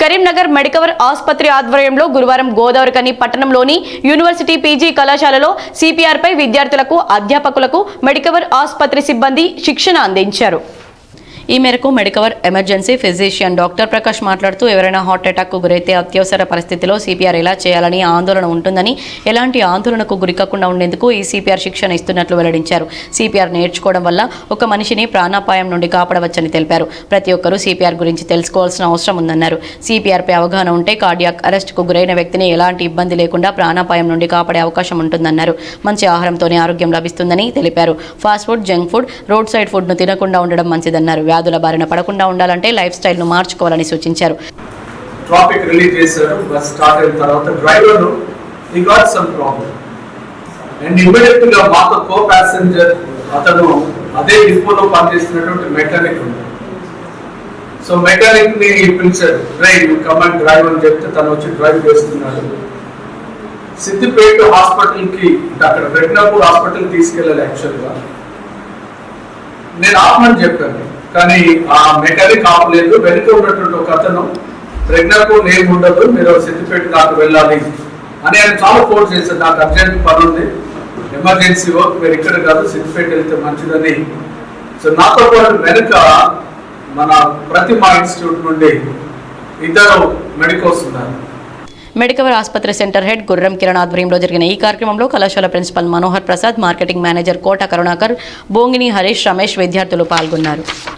Karimnagar Medicover ఆసుపత్రి ఆధ్వర్యంలో గురువారం గోదావరికని పట్టణంలోని యూనివర్సిటీ పీజీ కళాశాలలో సిపిఆర్పై విద్యార్థులకు అధ్యాపకులకు మెడికవర్ ఆసుపత్రి సిబ్బంది శిక్షణ అందించారు. ఈ మేరకు Medicover emergency physician doctor Prakash మాట్లాడుతూ ఎవరైనా హార్ట్ అటాక్కు గురైతే అత్యవసర పరిస్థితిలో సిపిఆర్ ఎలా చేయాలని ఆందోళన ఉంటుందని ఎలాంటి ఆందోళనకు గురికాకుండా ఉండేందుకు ఈ సిపిఆర్ శిక్షణ ఇస్తున్నట్లు వెల్లడించారు. సిపిఆర్ నేర్చుకోవడం వల్ల ఒక మనిషిని ప్రాణాపాయం నుండి కాపాడవచ్చని తెలిపారు. ప్రతి ఒక్కరూ సిపిఆర్ గురించి తెలుసుకోవాల్సిన అవసరం ఉందన్నారు. సిపిఆర్పై అవగాహన ఉంటే కార్డియాక్ అరెస్ట్కు గురైన వ్యక్తిని ఎలాంటి ఇబ్బంది లేకుండా ప్రాణాపాయం నుండి కాపాడే అవకాశం ఉంటుందన్నారు. మంచి ఆహారంతోనే ఆరోగ్యం లభిస్తుందని తెలిపారు. Fast food junk food roadside ఫుడ్ను తినకుండా ఉండడం మంచిదన్నారు వ్యాధుల బారిన పడకుండా ఉండాలంటే లైఫ్ స్టైల్ను మార్చుకోవాలని సూచించారు. ట్రాఫిక్ రిలీజ్ చేశారు బస్ స్టార్ట్ అయిన తర్వాత డ్రైవర్ ఈ గాట్ సమ్ ప్రాబ్లం అండ్ ఇమీడియట్గా మాతో కో ప్యాసింజర్ అతను అదే డిపోలో పనిచేస్తున్నటువంటి మెకానిక్ సో మెకానిక్ని పిలిచాడు డ్రైవ్ కమాండ్ డ్రైవ్ అని చెప్తే తను వచ్చి డ్రైవ్ చేస్తున్నాడు. సిద్దిపేట హాస్పిటల్కి అక్కడ రెడ్నాపూర్ హాస్పిటల్ తీసుకెళ్ళాలి యాక్చువల్గా. నేను ఆపమని చెప్పాను. కానీ ఆ మెకానిక్ ఆపలేదు. వెనుక ఉన్నటువంటి ఒక అతను ప్రెగ్నెంట్ ఏం ఉండదు మీరు సిద్ధిపేట నాకు వెళ్ళాలి అని ఆయన చాలా ఫోన్ చేశారు. నాకు అర్జెంట్ పని ఉంది ఎమర్జెన్సీ వర్క్ మీరు ఇక్కడ కాదు సిద్ధిపేట వెళ్తే మంచిదని. సో నాతో పాటు వెనుక మన ప్రతిమా ఇన్స్టిట్యూట్ నుండి ఇద్దరు మెడికోస్ ఉన్నారు మెడికవర్ ఆసుపత్రి సెంటర్ హెడ్ గుర్రం కిరణ్ ఆధ్వర్యంలో జరిగిన ఈ కార్యక్రమంలో కళాశాల principal Manohar Prasad marketing manager Kota Karunakar Bongini Harish Ramesh విద్యార్థులు పాల్గొన్నారు.